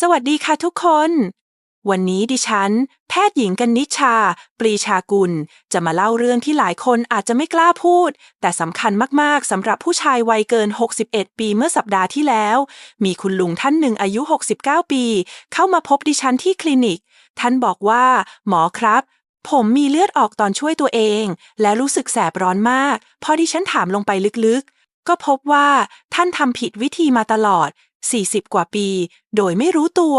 สวัสดีค่ะทุกคน วันนี้ดิฉัน แพทย์หญิงกันนิชา ปรีชากุล จะมาเล่าเรื่องที่หลายคนอาจจะไม่กล้าพูด แต่สำคัญมากๆสำหรับผู้ชายวัยเกิน 61 ปีเมื่อสัปดาห์ที่แล้ว มีคุณลุงท่านหนึ่งอายุ 69 ปี เข้ามาพบดิฉันที่คลินิก ท่านบอกว่า หมอครับ ผมมีเลือดออกตอนช่วยตัวเอง และรู้สึกแสบร้อนมาก พอดิฉันถามลงไปลึกๆ ก็พบว่าท่านทำผิดวิธีมาตลอด 40 กว่าปี โดยไม่รู้ตัว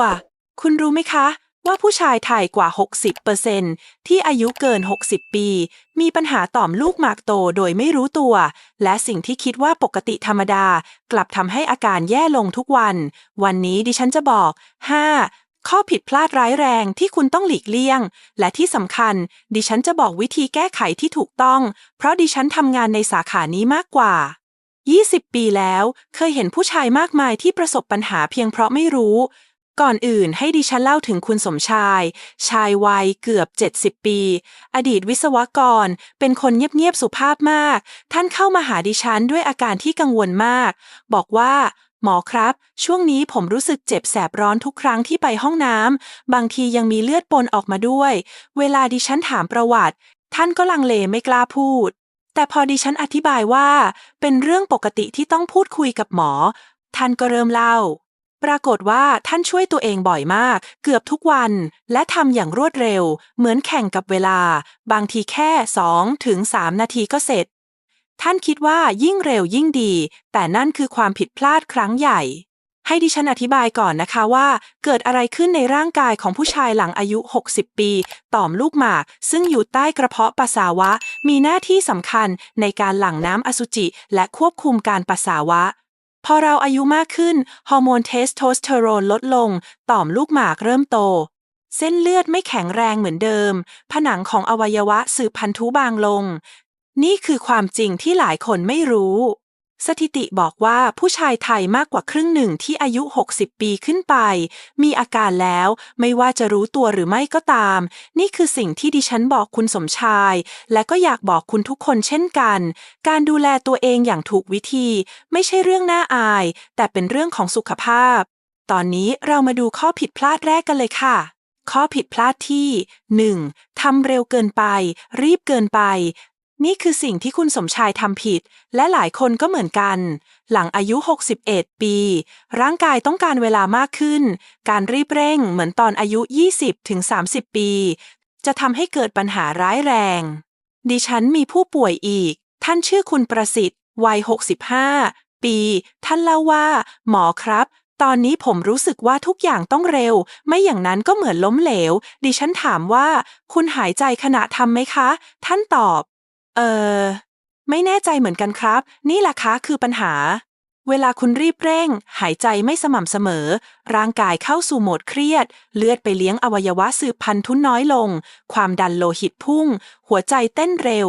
คุณรู้ไหมคะ ว่าผู้ชายไทยกว่า 60%ที่อายุเกิน 60 ปี มีปัญหาต่อมลูกหมากโตโดยไม่รู้ตัว และสิ่งที่คิดว่าปกติธรรมดา กลับทำให้อาการแย่ลงทุกวัน วันนี้ดิฉันจะบอก 5. ข้อผิดพลาดร้ายแรงที่คุณต้องหลีกเลี่ยง และที่สำคัญ ดิฉันจะบอกวิธีแก้ไขที่ถูกต้อง เพราะดิฉันทำงานในสาขานี้มากกว่า 20 ปีแล้ว เคยเห็นผู้ชายมากมายที่ประสบปัญหาเพียงเพราะไม่รู้ ก่อนอื่นให้ดิฉันเล่าถึงคุณสมชาย ชายวัยเกือบ 70 ปี อดีตวิศวกร เป็นคนเงียบๆสุภาพมาก ท่านเข้ามาหาดิฉันด้วยอาการที่กังวลมาก บอกว่าหมอครับ ช่วงนี้ผมรู้สึกเจ็บแสบร้อนทุกครั้งที่ไปห้องน้ำ บางทียังมีเลือดปนออกมาด้วย เวลาดิฉันถามประวัติ ท่านก็ลังเลไม่กล้าพูด แต่พอดิฉันอธิบายว่าเป็นเรื่องปกติที่ต้องพูดคุยกับหมอ ท่านก็เริ่มเล่า ปรากฏว่าท่านช่วยตัวเองบ่อยมาก เกือบทุกวัน และทำอย่างรวดเร็ว เหมือนแข่งกับเวลา บางทีแค่2ถึง3นาทีก็เสร็จ ท่านคิดว่ายิ่งเร็วยิ่งดี แต่นั่นคือความผิดพลาดครั้งใหญ่ ให้ดิฉันอธิบายก่อนนะคะว่าเกิดอะไรขึ้นในร่างกายของผู้ชายหลังอายุ 60 ปี ต่อมลูกหมาก ซึ่งอยู่ใต้กระเพาะปัสสาวะ มีหน้าที่สำคัญในการหลั่งน้ำอสุจิ และควบคุมการปัสสาวะ พอเราอายุมากขึ้น ฮอร์โมนเทสโทสเตอโรนลดลง ต่อมลูกหมากเริ่มโต เส้นเลือดไม่แข็งแรงเหมือนเดิม ผนังของอวัยวะสืบพันธุบางลง นี่คือความจริงที่หลายคนไม่รู้ สถิติบอกว่าผู้ชายไทยมากกว่าครึ่งหนึ่งที่อายุ 60 ปีขึ้นไป มีอาการแล้วไม่ว่าจะรู้ตัวหรือไม่ก็ตาม นี่คือสิ่งที่ดิฉันบอกคุณสมชาย และก็อยากบอกคุณทุกคนเช่นกัน การดูแลตัวเองอย่างถูกวิธี ไม่ใช่เรื่องน่าอาย แต่เป็นเรื่องของสุขภาพ ตอนนี้เรามาดูข้อผิดพลาดแรกกันเลยค่ะข้อผิดพลาดที่ 1. ทำเร็วเกินไป รีบเกินไป นี่คือสิ่งที่คุณสมชายทำผิด และหลายคนก็เหมือนกัน หลังอายุ 61 ปี ร่างกายต้องการเวลามากขึ้น การรีบเร่งเหมือนตอนอายุ 20-30 ปี จะทำให้เกิดปัญหาร้ายแรง ดิฉันมีผู้ป่วยอีก ท่านชื่อคุณประสิทธิ์ วัย 65 ปี ท่านเล่าว่า หมอครับ ตอนนี้ผมรู้สึกว่าทุกอย่างต้องเร็ว ไม่อย่างนั้นก็เหมือนล้มเหลว ดิฉันถามว่า คุณหายใจขณะทำไหมคะ ท่านตอบ เออไม่แน่ใจเหมือนกันครับ นี่แหละคะคือปัญหา เวลาคุณรีบเร่ง หายใจไม่สม่ำเสมอ ร่างกายเข้าสู่โหมดเครียด เลือดไปเลี้ยงอวัยวะสืบพันธุ์ทุนน้อยลง ความดันโลหิตพุ่ง หัวใจเต้นเร็ว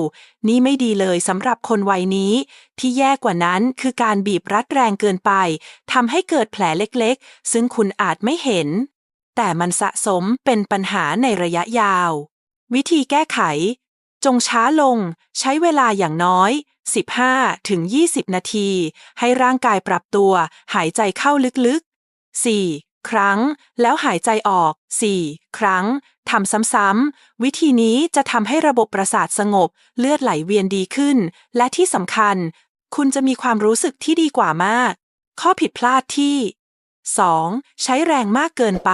นี่ไม่ดีเลยสำหรับคนวัยนี้ ที่แย่กว่านั้นคือการบีบรัดแรงเกินไปทำให้เกิดแผลเล็กๆ ซึ่งคุณอาจไม่เห็น แต่มันสะสมเป็นปัญหาในระยะยาว วิธีแก้ไข จงช้าลง ใช้เวลาอย่างน้อย 15 ถึง 20 นาที ให้ร่างกายปรับตัว หายใจเข้าลึกๆ 4. ครั้ง แล้วหายใจออก 4. ครั้งทำซ้ำๆ วิธีนี้จะทำให้ระบบประสาทสงบ เลือดไหลเวียนดีขึ้น และที่สำคัญ คุณจะมีความรู้สึกที่ดีกว่ามาก ข้อผิดพลาดที่ 2. ใช้แรงมากเกินไป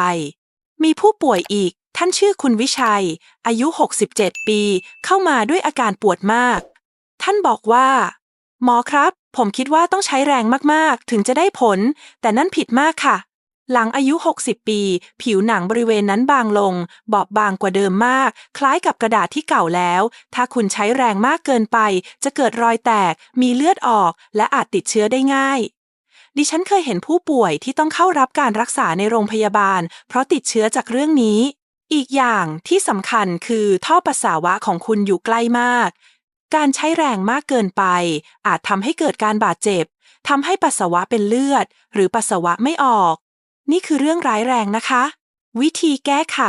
มีผู้ป่วยอีก ท่านชื่อคุณวิชัย อายุ 67 ปี เข้ามาด้วยอาการปวดมาก ท่านบอกว่า หมอครับ ผมคิดว่าต้องใช้แรงมากๆ ถึงจะได้ผล แต่นั่นผิดมากค่ะ หลังอายุ 60 ปี ผิวหนังบริเวณนั้นบางลง บอบบางกว่าเดิมมาก คล้ายกับกระดาษที่เก่าแล้ว ถ้าคุณใช้แรงมากเกินไป จะเกิดรอยแตก มีเลือดออก และอาจติดเชื้อได้ง่ายดิฉันเคยเห็นผู้ป่วยที่ต้องเข้ารับการรักษาในโรงพยาบาล เพราะติดเชื้อจากเรื่องนี้ อีกอย่างที่สำคัญคือท่อปัสสาวะของคุณอยู่ใกล้มาก การใช้แรงมากเกินไป อาจทำให้เกิดการบาดเจ็บทำให้ปัสสาวะเป็นเลือด หรือปัสสาวะไม่ออก นี่คือเรื่องร้ายแรงนะคะ วิธีแก้ไข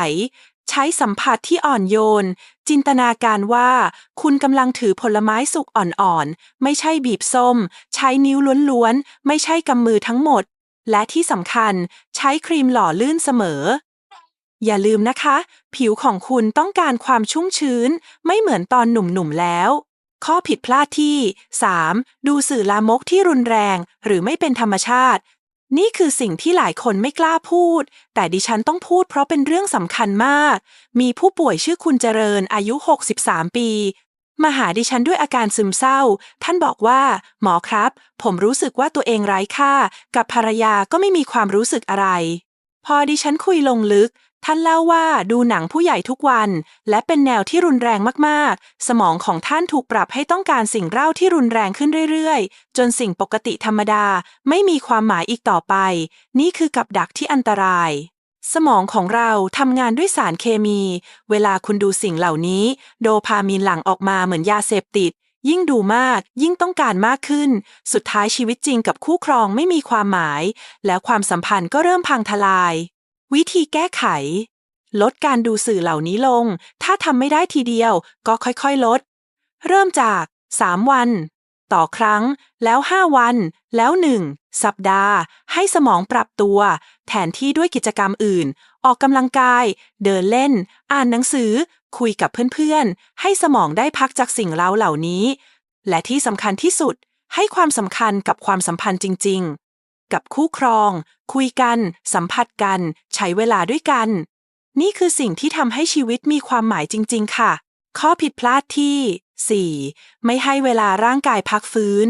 ใช้สัมผัสที่อ่อนโยน จินตนาการว่า คุณกำลังถือผลไม้สุกอ่อนๆ ไม่ใช่บีบส้ม ใช้นิ้วล้วนๆ ไม่ใช่กำมือทั้งหมด และที่สำคัญ ใช้ครีมหล่อลื่นเสมอ อย่าลืมนะคะ ผิวของคุณต้องการความชุ่มชื้น ไม่เหมือนตอนหนุ่มๆแล้ว ข้อผิดพลาดที่ 3. ดูสื่อลามกที่รุนแรง หรือไม่เป็นธรรมชาติ นี่คือสิ่งที่หลายคนไม่กล้าพูด แต่ดิฉันต้องพูดเพราะเป็นเรื่องสำคัญมาก มีผู้ป่วยชื่อคุณเจริญอายุ 63 ปีมาหาดิฉันด้วยอาการซึมเศร้า ท่านบอกว่า หมอครับ ผมรู้สึกว่าตัวเองไร้ค่า กับภรรยาก็ไม่มีความรู้สึกอะไร พอดิฉันคุยลงลึก ท่านเล่าว่าดูหนังผู้ใหญ่ทุกวัน และเป็นแนวที่รุนแรงมากๆ สมองของท่านถูกปรับให้ต้องการสิ่งเล่าที่รุนแรงขึ้นเรื่อยๆ จนสิ่งปกติธรรมดาไม่มีความหมายอีกต่อไป นี่คือกับดักที่อันตรายสมองของเราทำงานด้วยสารเคมี เวลาคุณดูสิ่งเหล่านี้ โดพามีนหลั่งออกมาเหมือนยาเสพติด ยิ่งดูมาก ยิ่งต้องการมากขึ้น สุดท้ายชีวิตจริงกับคู่ครองไม่มีความหมาย แล้วความสัมพันธ์ก็เริ่มพังทลาย วิธีแก้ไข ลดการดูสื่อเหล่านี้ลง ถ้าทำไม่ได้ทีเดียว ก็ค่อยๆลด เริ่มจาก 3 วัน ต่อครั้ง แล้ว 5 วัน แล้ว 1 สัปดาห์ ให้สมองปรับตัว แทนที่ด้วยกิจกรรมอื่น ออกกำลังกาย เดินเล่น อ่านหนังสือ คุยกับเพื่อนๆ ให้สมองได้พักจากสิ่งเร้าเหล่านี้ และที่สำคัญที่สุด ให้ความสำคัญกับความสัมพันธ์จริง ๆ กับคู่ครอง คุยกัน สัมผัสกัน ใช้เวลาด้วยกัน นี่คือสิ่งที่ทำให้ชีวิตมีความหมายจริง ๆ ค่ะ ข้อผิดพลาดที่ 4. ไม่ให้เวลาร่างกายพักฟื้น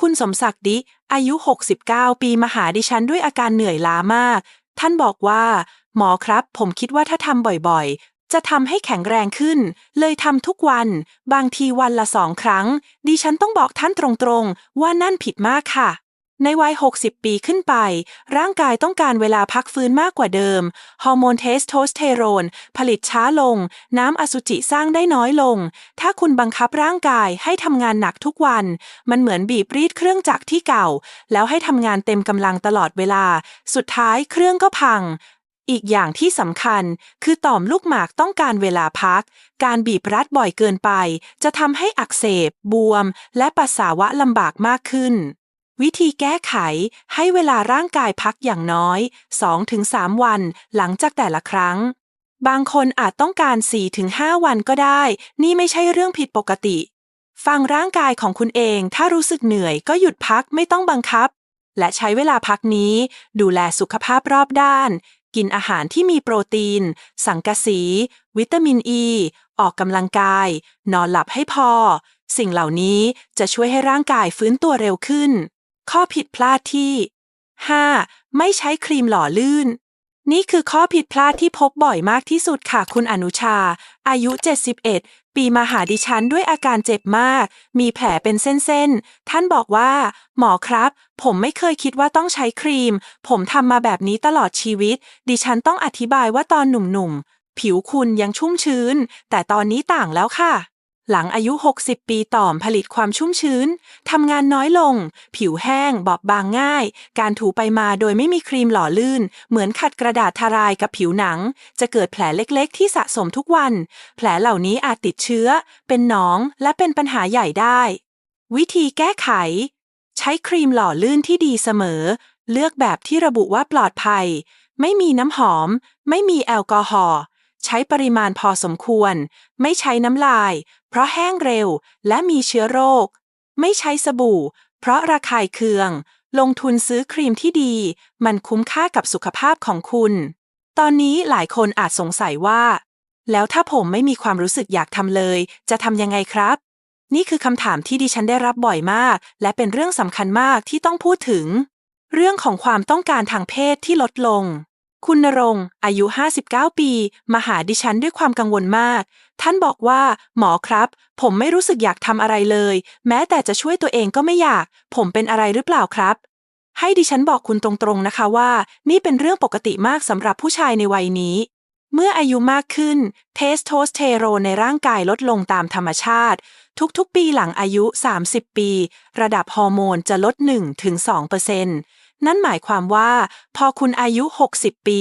คุณสมศักดิ์ดิ อายุ 69 ปีมาหาดิฉันด้วยอาการเหนื่อยล้ามาก ท่านบอกว่า หมอครับ ผมคิดว่าถ้าทำบ่อย จะทำให้แข็งแรงขึ้น เลยทำทุกวัน บางทีวันละสองครั้ง ดิฉันต้องบอกท่านตรงๆ ว่านั่นผิดมากค่ะ ในวัย 60 ปีขึ้นไป ร่างกายต้องการเวลาพักฟื้นมากกว่าเดิม ฮอร์โมนเทสโทสเตโรน ผลิตช้าลง น้ำอสุจิสร้างได้น้อยลง ถ้าคุณบังคับร่างกายให้ทำงานหนักทุกวัน มันเหมือนบีบรีดเครื่องจักรที่เก่า แล้วให้ทำงานเต็มกำลังตลอดเวลา สุดท้ายเครื่องก็พัง อีกอย่างที่สำคัญคือต่อมลูกหมากต้องการเวลาพัก การบีบรัดบ่อยเกินไป จะทำให้อักเสบ บวม และปัสสาวะลำบากมากขึ้น วิธีแก้ไขให้เวลาร่างกายพักอย่างน้อย 2-3 วันหลังจากแต่ละครั้ง บางคนอาจต้องการ 4-5 วันก็ได้ นี่ไม่ใช่เรื่องผิดปกติ ฟังร่างกายของคุณเองถ้ารู้สึกเหนื่อยก็หยุดพักไม่ต้องบังคับและใช้เวลาพักนี้ดูแลสุขภาพรอบด้าน กินอาหารที่มีโปรตีน สังกะสี วิตามินอ e, ีออกกำลังกาย นอนหลับให้พอ สิ่งเหล่านี้จะช่วยให้ร่างกายฟื้นตัวเร็วขึ้น ข้อผิดพลาดที่ 5. ไม่ใช้ครีมหล่อลื่น นี่คือข้อผิดพลาดที่พบบ่อยมากที่สุดค่ะคุณอนุชา อายุ 71 ปีมาหาดิฉันด้วยอาการเจ็บมาก มีแผลเป็นเส้นๆ ท่านบอกว่า หมอครับ ผมไม่เคยคิดว่าต้องใช้ครีม ผมทำมาแบบนี้ตลอดชีวิต ดิฉันต้องอธิบายว่าตอนหนุ่มๆ ผิวคุณยังชุ่มชื้น แต่ตอนนี้ต่างแล้วค่ะ หลังอายุ 60 ปีต่อมผลิตความชุ่มชื้น ทำงานน้อยลง ผิวแห้ง บอบบางง่าย การถูไปมาโดยไม่มีครีมหล่อลื่น เหมือนขัดกระดาษทารายกับผิวหนัง จะเกิดแผลเล็กๆ ที่สะสมทุกวัน แผลเหล่านี้อาจติดเชื้อ เป็นหนอง และเป็นปัญหาใหญ่ได้ วิธีแก้ไข ใช้ครีมหล่อลื่นที่ดีเสมอ เลือกแบบที่ระบุว่าปลอดภัย ไม่มีน้ำหอม ไม่มีแอลกอฮอล์ ใช้ปริมาณพอสมควร ไม่ใช้น้ำลาย เพราะแห้งเร็วและมีเชื้อโรค ไม่ใช้สบู่ เพราะระคายเคือง ลงทุนซื้อครีมที่ดี มันคุ้มค่ากับสุขภาพของคุณ ตอนนี้หลายคนอาจสงสัยว่า แล้วถ้าผมไม่มีความรู้สึกอยากทำเลย จะทำยังไงครับ นี่คือคำถามที่ดิฉันได้รับบ่อยมาก และเป็นเรื่องสำคัญมากที่ต้องพูดถึง เรื่องของความต้องการทางเพศที่ลดลง คุณนรงอายุ 59 ปี มาหาดิฉันด้วยความกังวลมาก ท่านบอกว่า หมอครับ ผมไม่รู้สึกอยากทำอะไรเลย แม้แต่จะช่วยตัวเองก็ไม่อยาก ผมเป็นอะไรหรือเปล่าครับ ให้ดิฉันบอกคุณตรงๆนะคะว่า นี่เป็นเรื่องปกติมากสำหรับผู้ชายในวัยนี้ เมื่ออายุมากขึ้น เทสโทสเตโรในร่างกายลดลงตามธรรมชาติ ทุกๆ ปีหลังอายุ 30 ปี ระดับฮอร์โมนจะลด 1-2%นั่ นั่นหมายความว่า พอคุณอายุ 60 ปี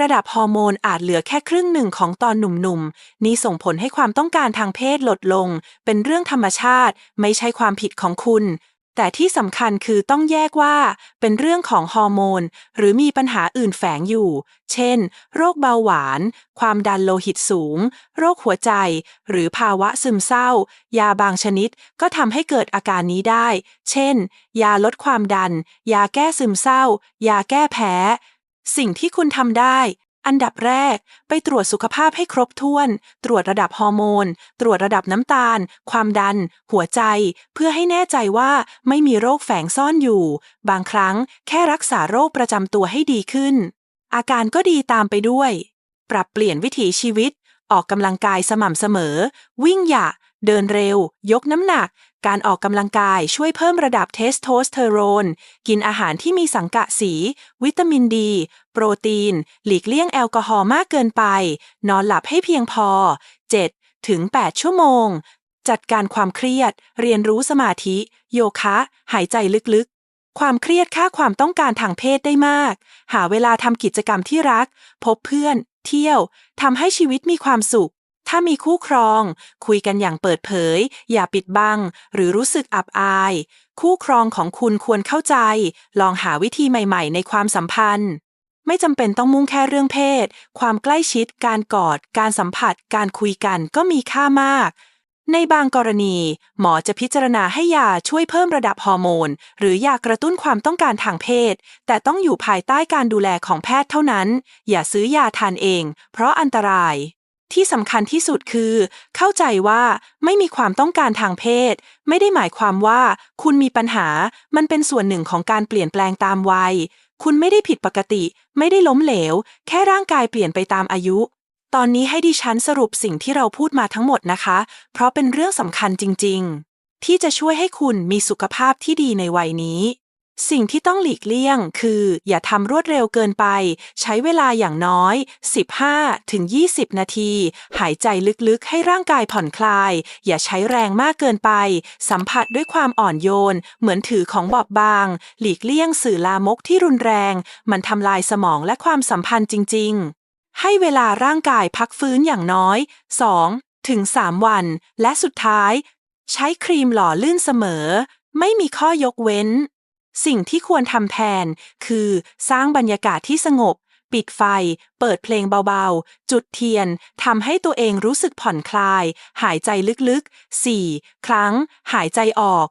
ระดับฮอร์โมนอาจเหลือแค่ครึ่งหนึ่งของตอนหนุ่มๆ นี่ส่งผลให้ความต้องการทางเพศลดลง เป็นเรื่องธรรมชาติ ไม่ใช่ความผิดของคุณ แต่ที่สำคัญคือต้องแยกว่าเป็นเรื่องของฮอร์โมน หรือมีปัญหาอื่นแฝงอยู่ เช่น โรคเบาหวาน ความดันโลหิตสูง โรคหัวใจ หรือภาวะซึมเศร้า ยาบางชนิดก็ทำให้เกิดอาการนี้ได้ เช่น ยาลดความดัน ยาแก้ซึมเศร้า ยาแก้แพ้ สิ่งที่คุณทำได้ อันดับแรก ไปตรวจสุขภาพให้ครบถ้วน ตรวจระดับฮอร์โมน ตรวจระดับน้ำตาล ความดัน หัวใจ เพื่อให้แน่ใจว่าไม่มีโรคแฝงซ่อนอยู่ บางครั้งแค่รักษาโรคประจำตัวให้ดีขึ้น อาการก็ดีตามไปด้วย ปรับเปลี่ยนวิถีชีวิต ออกกำลังกายสม่ำเสมอ วิ่งหยะ เดินเร็ว ยกน้ำหนัก การออกกำลังกายช่วยเพิ่มระดับเทสโทสเตอโรน กินอาหารที่มีสังกะสี วิตามินดี โปรตีน หลีกเลี่ยงแอลกอฮอล์มากเกินไป นอนหลับให้เพียงพอ 7 ถึง 8 ชั่วโมง จัดการความเครียด เรียนรู้สมาธิ โยคะ หายใจลึกๆความเครียดค่าความต้องการทางเพศได้มาก หาเวลาทำกิจกรรมที่รัก พบเพื่อน เที่ยว ทำให้ชีวิตมีความสุข ถ้ามีคู่ครอง คุยกันอย่างเปิดเผย อย่าปิดบัง หรือรู้สึกอับอาย คู่ครองของคุณควรเข้าใจ ลองหาวิธีใหม่ ๆ ในความสัมพันธ์ ไม่จำเป็นต้องมุ่งแค่เรื่องเพศ ความใกล้ชิด การกอด การสัมผัส การคุยกันก็มีค่ามากในบางกรณี หมอจะพิจารณาให้ยาช่วยเพิ่มระดับฮอร์โมน หรือยากระตุ้นความต้องการทางเพศ แต่ต้องอยู่ภายใต้การดูแลของแพทย์เท่านั้น อย่าซื้อยาทานเอง เพราะอันตราย ที่สำคัญที่สุดคือ เข้าใจว่าไม่มีความต้องการทางเพศ ไม่ได้หมายความว่าคุณมีปัญหา มันเป็นส่วนหนึ่งของการเปลี่ยนแปลงตามวัย คุณไม่ได้ผิดปกติ ไม่ได้ล้มเหลว แค่ร่างกายเปลี่ยนไปตามอายุ ตอนนี้ให้ดิฉันสรุปสิ่งที่เราพูดมาทั้งหมดนะคะ เพราะเป็นเรื่องสำคัญจริง ๆ ที่จะช่วยให้คุณมีสุขภาพที่ดีในวัยนี้ สิ่งที่ต้องหลีกเลี่ยงคือ อย่าทำรวดเร็วเกินไป ใช้เวลาอย่างน้อย 15ถึง20 นาที หายใจลึกๆให้ร่างกายผ่อนคลาย อย่าใช้แรงมากเกินไป สัมผัสด้วยความอ่อนโยน เหมือนถือของบอบบาง หลีกเลี่ยงสื่อลามกที่รุนแรง มันทำลายสมองและความสัมพันธ์จริง ๆ ให้เวลาร่างกายพักฟื้นอย่างน้อย 2 ถึง 3 วัน และสุดท้าย ใช้ครีมหล่อลื่นเสมอ ไม่มีข้อยกเว้น สิ่งที่ควรทำแทน คือสร้างบรรยากาศที่สงบ ปิดไฟ เปิดเพลงเบาๆ จุดเทียนทำให้ตัวเองรู้สึกผ่อนคลาย หายใจลึกๆ 4 ครั้ง หายใจออก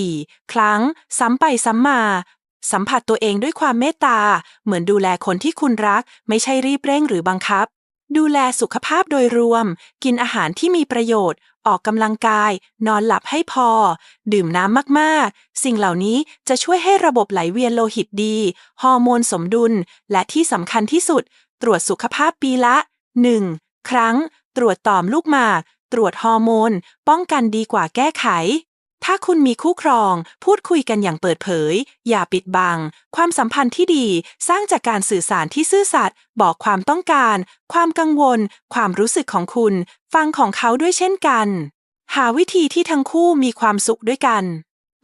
4 ครั้ง ซ้ำไปซ้ำมา สัมผัสตัวเองด้วยความเมตตา เหมือนดูแลคนที่คุณรัก ไม่ใช่รีบเร่งหรือบังคับ ดูแลสุขภาพโดยรวม กินอาหารที่มีประโยชน์ ออกกำลังกาย นอนหลับให้พอ ดื่มน้ำมากๆ สิ่งเหล่านี้จะช่วยให้ระบบไหลเวียนโลหิตดี ฮอร์โมนสมดุล และที่สำคัญที่สุด ตรวจสุขภาพปีละ 1 ครั้ง ตรวจต่อมลูกหมาก ตรวจฮอร์โมน ป้องกันดีกว่าแก้ไข ถ้าคุณมีคู่ครอง พูดคุยกันอย่างเปิดเผย อย่าปิดบัง ความสัมพันธ์ที่ดี สร้างจากการสื่อสารที่ซื่อสัตย์บอกความต้องการ ความกังวล ความรู้สึกของคุณ ฟังของเขาด้วยเช่นกัน หาวิธีที่ทั้งคู่มีความสุขด้วยกัน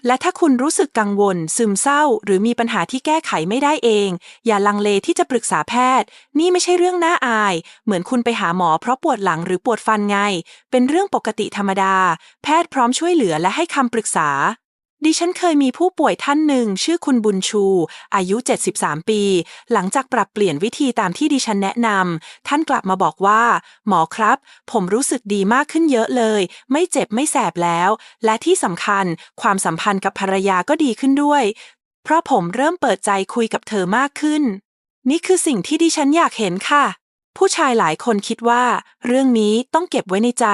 และถ้าคุณรู้สึกกังวล ซึมเศร้า หรือมีปัญหาที่แก้ไขไม่ได้เอง อย่าลังเลที่จะปรึกษาแพทย์ นี่ไม่ใช่เรื่องน่าอาย เหมือนคุณไปหาหมอเพราะปวดหลังหรือปวดฟันไง เป็นเรื่องปกติธรรมดา แพทย์พร้อมช่วยเหลือและให้คำปรึกษา ดิฉันเคยมีผู้ป่วยท่านหนึ่ง ชื่อคุณบุญชู อายุ 73 ปี หลังจากปรับเปลี่ยนวิธีตามที่ดิฉันแนะนำท่านกลับมาบอกว่า หมอครับ ผมรู้สึกดีมากขึ้นเยอะเลย ไม่เจ็บไม่แสบแล้ว และที่สำคัญความสัมพันธ์กับภรรยาก็ดีขึ้นด้วย เพราะผมเริ่มเปิดใจคุยกับเธอมากขึ้น นี่คือสิ่งที่ดิฉันอยากเห็นค่ะ ผู้ชายหลายคนคิดว่า เรื่องนี้ต้องเก็บไว้ในใจ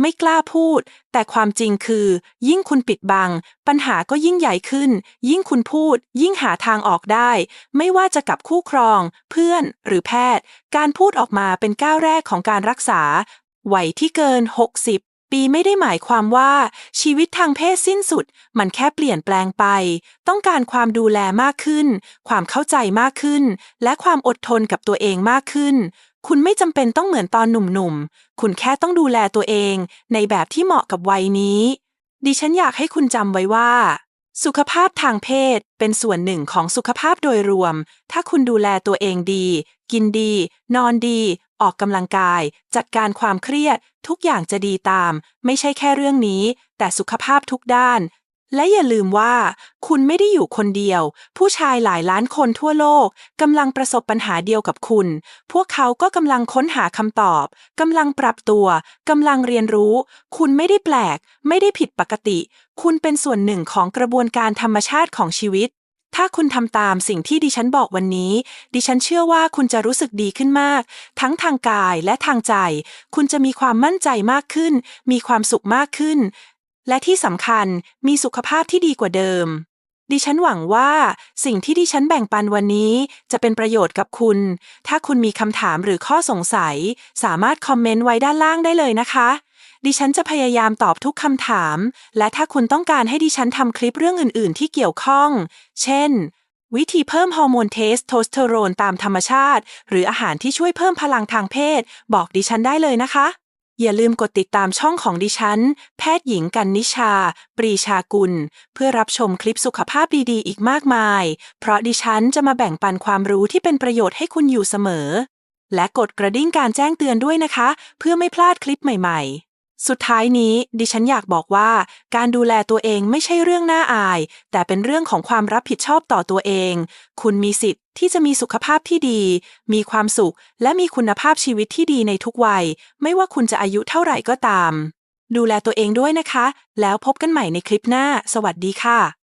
ไม่กล้าพูด แต่ความจริงคือ ยิ่งคุณปิดบัง ปัญหาก็ยิ่งใหญ่ขึ้น ยิ่งคุณพูด ยิ่งหาทางออกได้ ไม่ว่าจะกับคู่ครอง เพื่อนหรือแพทย์ การพูดออกมาเป็นก้าวแรกของการรักษาวัยที่เกิน 60ปีไม่ได้หมายความว่าชีวิตทางเพศสิ้นสุด มันแค่เปลี่ยนแปลงไป ต้องการความดูแลมากขึ้น ความเข้าใจมากขึ้น และความอดทนกับตัวเองมากขึ้น คุณไม่จำเป็นต้องเหมือนตอนหนุ่มๆ คุณแค่ต้องดูแลตัวเองในแบบที่เหมาะกับวัยนี้ ดิฉันอยากให้คุณจำไว้ว่า สุขภาพทางเพศเป็นส่วนหนึ่งของสุขภาพโดยรวม ถ้าคุณดูแลตัวเองดี กินดี นอนดี ออกกำลังกาย จัดการความเครียด ทุกอย่างจะดีตาม ไม่ใช่แค่เรื่องนี้ แต่สุขภาพทุกด้าน และอย่าลืมว่า คุณไม่ได้อยู่คนเดียว ผู้ชายหลายล้านคนทั่วโลกกำลังประสบปัญหาเดียวกับคุณ พวกเขาก็กำลังค้นหาคำตอบกำลังปรับตัวกำลังเรียนรู้ คุณไม่ได้แปลก ไม่ได้ผิดปกติ คุณเป็นส่วนหนึ่งของกระบวนการธรรมชาติของชีวิตถ้าคุณทำตามสิ่งที่ดิฉันบอกวันนี้ ดิฉันเชื่อว่าคุณจะรู้สึกดีขึ้นมาก ทั้งทางกายและทางใจ คุณจะมีความมั่นใจมากขึ้น มีความสุขมากขึ้น และที่สำคัญมีสุขภาพที่ดีกว่าเดิม ดิฉันหวังว่า สิ่งที่ดิฉันแบ่งปันวันนี้จะเป็นประโยชน์กับคุณ ถ้าคุณมีคำถามหรือข้อสงสัย สามารถคอมเมนต์ไว้ด้านล่างได้เลยนะคะ ดิฉันจะพยายามตอบทุกคำถาม และถ้าคุณต้องการให้ดิฉันทำคลิปเรื่องอื่น ๆ ที่เกี่ยวข้อง เช่น วิธีเพิ่มฮอร์โมนเทสโทสเตอโรนตามธรรมชาติ หรืออาหารที่ช่วยเพิ่มพลังทางเพศ บอกดิฉันได้เลยนะคะ อย่าลืมกดติดตามช่องของดิฉัน แพทย์หญิงกันนิชา ปรีชากุล เพื่อรับชมคลิปสุขภาพดีๆ อีกมากมาย เพราะดิฉันจะมาแบ่งปันความรู้ที่เป็นประโยชน์ให้คุณอยู่เสมอ และกดกระดิ่งการแจ้งเตือนด้วยนะคะ เพื่อไม่พลาดคลิปใหม่ ๆ สุดท้ายนี้ดิฉันอยากบอกว่า การดูแลตัวเองไม่ใช่เรื่องน่าอาย แต่เป็นเรื่องของความรับผิดชอบต่อตัวเอง คุณมีสิทธิ์ที่จะมีสุขภาพที่ดี มีความสุข และมีคุณภาพชีวิตที่ดีในทุกวัย ไม่ว่าคุณจะอายุเท่าไหร่ก็ตาม ดูแลตัวเองด้วยนะคะ แล้วพบกันใหม่ในคลิปหน้า สวัสดีค่ะ